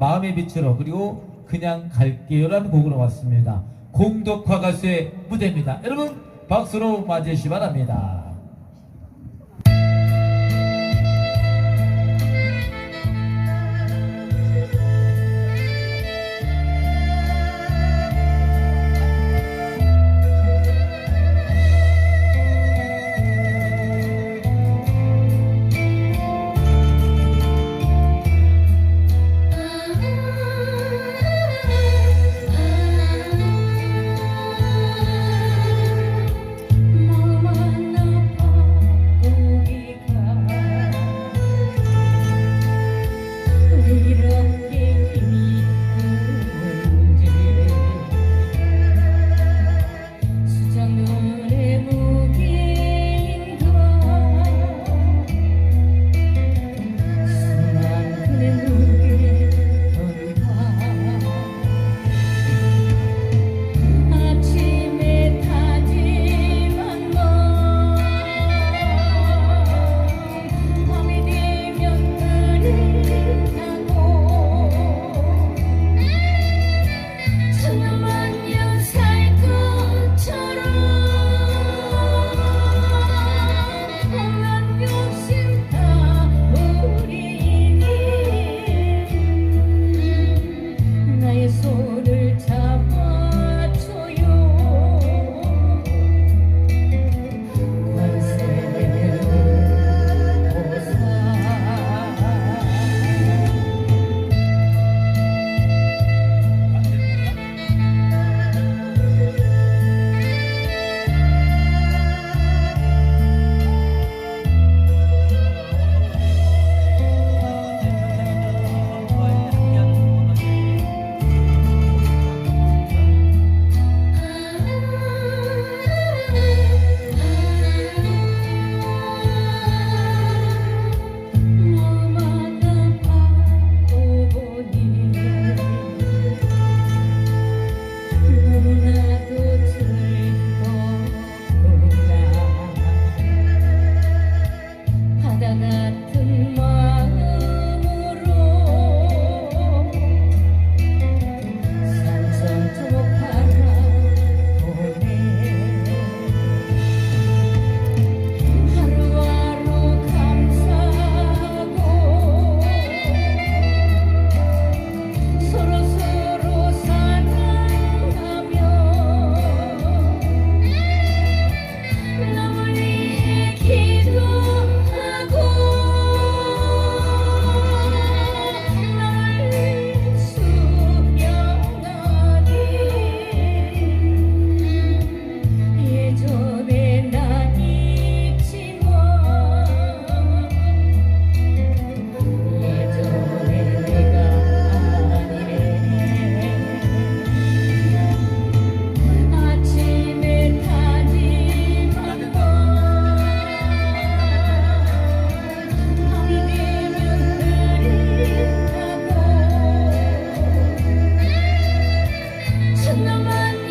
마음의 빛으로 그리고 그냥 갈게요라는 곡으로 왔습니다. 공덕화 가수의 무대입니다. 여러분 박수로 맞이해 주시기 바랍니다. money.